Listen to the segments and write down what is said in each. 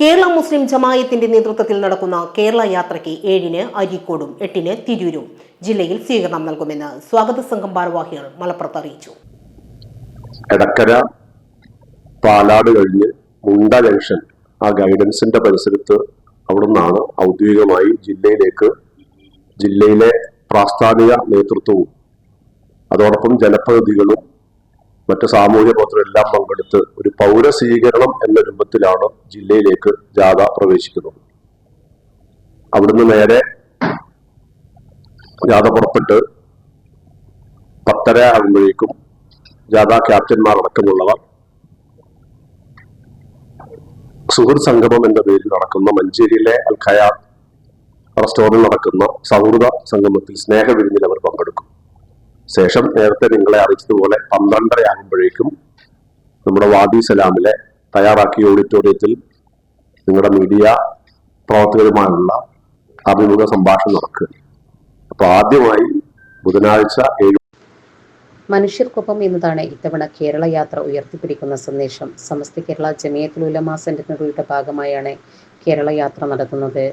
കേരള മുസ്ലിം ജമായത്തിന്റെ നേതൃത്വത്തിൽ നടക്കുന്ന കേരള യാത്രയ്ക്ക് ഏഴിന് അരീക്കോടും എട്ടിന് തിരൂരും ജില്ലയിൽ സ്വീകരണം നൽകുമെന്ന് സ്വാഗത സംഘം ഭാരവാഹികൾ മലപ്പുറത്ത് അറിയിച്ചു. എടക്കര പാലാട് കഴിഞ്ഞ് മുണ്ട ജംഗ്ഷൻ ആ ഗൈഡൻസിന്റെ പരിസരത്ത് അവിടെ നിന്നാണ് ഔദ്യോഗികമായി ജില്ലയിലേക്ക് ജില്ലയിലെ പ്രാസ്ഥാനിക നേതൃത്വവും അതോടൊപ്പം ജനപ്രതിനിധികളും മറ്റ് സാമൂഹ്യ പ്രവർത്തനം എല്ലാം പങ്കെടുത്ത് ഒരു പൗര സ്വീകരണം എന്ന രൂപത്തിലാണ് ജില്ലയിലേക്ക് ജാഥ പ്രവേശിക്കുന്നത്. അവിടുന്ന് നേരെ ജാഥ പുറപ്പെട്ട് പത്തര ആകുമ്പോഴേക്കും ജാഥ ക്യാപ്റ്റന്മാർ അടക്കമുള്ളവർ സുഹൃത് സംഗമം എന്ന പേരിൽ നടക്കുന്ന മഞ്ചേരിയിലെ അൽഖയാ ഖയാർ നടക്കുന്ന സൗഹൃദ സംഗമത്തിൽ സ്നേഹവിരുന്നിൽ അവർ പങ്കെടുക്കും. ശേഷം നേരത്തെ നിങ്ങളെ അറിയിച്ചതുപോലെ പന്ത്രണ്ടര ആകുമ്പോഴേക്കും നമ്മുടെ വാദി സലാമിലെ തയ്യാറാക്കിയ ഓഡിറ്റോറിയത്തിൽ നിങ്ങളുടെ മീഡിയ പ്രവർത്തകരുമായുള്ള അഭിമുഖ സംഭാഷണം നടക്കുക. അപ്പൊ ആദ്യമായി ബുധനാഴ്ച മനുഷ്യർക്കൊപ്പം എന്നതാണ് ഇത്തവണ കേരള യാത്ര ഉയർത്തിപ്പിടിക്കുന്ന സന്ദേശം. സമസ്ത കേരള ജമിയത്തുൽ ഉലമ സെന്റിനറിയുടെ ഭാഗമായാണ് കേരള യാത്ര നടത്തുന്നത്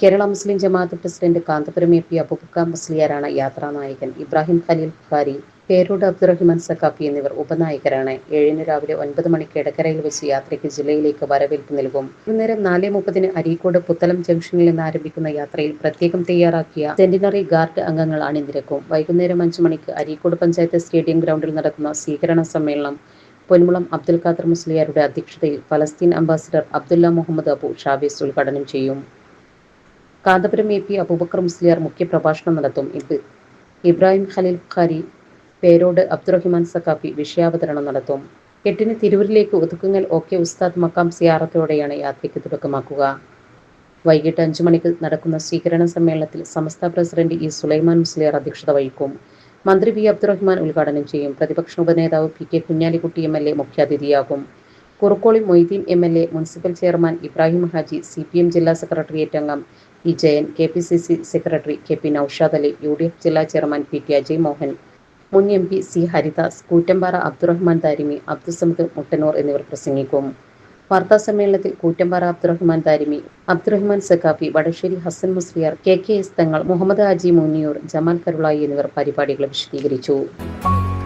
Kerala Muslim Jamaat president Kanthapuram A P Abubakar മുസ്ലിയാരാണ് യാത്രാ നായകൻ ഇബ്രാഹിം ഖലീൽ ഖാരി പേരൂട് അബ്ദുറഹിമാൻ സക്കാഫി എന്നിവർ ഉപനായകരാണ്. ഏഴിന് രാവിലെ ഒൻപത് മണിക്ക് എടക്കരയിൽ വെച്ച് യാത്രയ്ക്ക് ജില്ലയിലേക്ക് വരവേൽപ്പ് നൽകും. വൈകുന്നേരം നാല് മുപ്പതിന് അരീക്കോട് പുത്തലം ജംഗ്ഷനിൽ നിന്ന് ആരംഭിക്കുന്ന യാത്രയിൽ പ്രത്യേകം തയ്യാറാക്കിയ സെന്റിനറി ഗാർഡ് അംഗങ്ങൾ അണിനിരക്കും. വൈകുന്നേരം അഞ്ചു മണിക്ക് അരീക്കോട് പഞ്ചായത്ത് സ്റ്റേഡിയം ഗ്രൗണ്ടിൽ നടക്കുന്ന സ്വീകരണ സമ്മേളനം പൊന്മുളം അബ്ദുൽ ഖാദർ മുസ്ലിയാരുടെ അധ്യക്ഷതയിൽ ഫലസ്തീൻ അംബാസിഡർ അബ്ദുല്ല മുഹമ്മദ് അബു ഷാബീസ് ഉദ്ഘാടനം ചെയ്യും. കാന്തപുരം എ പി അബൂബക്കർ മുസ്ലിയാർ മുഖ്യപ്രഭാഷണം നടത്തും. ഇത് ഇബ്രാഹിം ഖലീൽ ഖാരി പേരോട് അബ്ദുറഹിമാൻ സക്കാഫി വിഷയാവതരണം നടത്തും. എട്ടിന് തിരൂരിലേക്ക് ഒതുക്കുങ്ങൽ ഒ കെ ഉസ്താദ് മക്കാം സിയാറത്തോടെയാണ് യാത്രയ്ക്ക് തുടക്കമാക്കുക. വൈകിട്ട് അഞ്ചു മണിക്ക് നടക്കുന്ന സ്വീകരണ സമ്മേളനത്തിൽ സമസ്ത പ്രസിഡന്റ് ഇ സുലൈമാൻ മുസ്ലിയാർ അധ്യക്ഷത വഹിക്കും. മന്ത്രി വി അബ്ദുറഹ്മാൻ ഉദ്ഘാടനം ചെയ്യും. പ്രതിപക്ഷ ഉപനേതാവ് P K Kunhalikutty M L A മുഖ്യാതിഥിയാകും. Kurukkoli Moideen M L A municipal chairman Ibrahim Haji C P M ജില്ലാ സെക്രട്ടേറിയറ്റ് അംഗം E Jayan K P C C secretary K P Noushad Ali U D F ജില്ലാ chairman P T Ajay Mohan മുൻ M P C Haridas Koottampara Abdurahman Darimi Abdussamad Muttanur എന്നിവർ പ്രസംഗിക്കും. വാർത്താ സമ്മേളനത്തിൽ Koottampara Abdurahman Darimi Abdurahman Saqafi Vadasseri Hasan Musliyar K K S Thangal Muhammad Haji Munniyur Jamal Karulai എന്നിവർ പരിപാടികൾ വിശദീകരിച്ചു.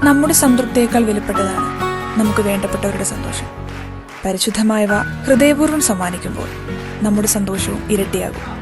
നമ്മുടെ സംതൃപ്തിയേക്കാൾ വിലപ്പെട്ടതാണ് നമുക്ക് വേണ്ടപ്പെട്ടവരുടെ സന്തോഷം. പരിശുദ്ധമായവ ഹൃദയപൂർവം സമ്മാനിക്കുമ്പോൾ നമ്മുടെ സന്തോഷവും ഇരട്ടിയാകും.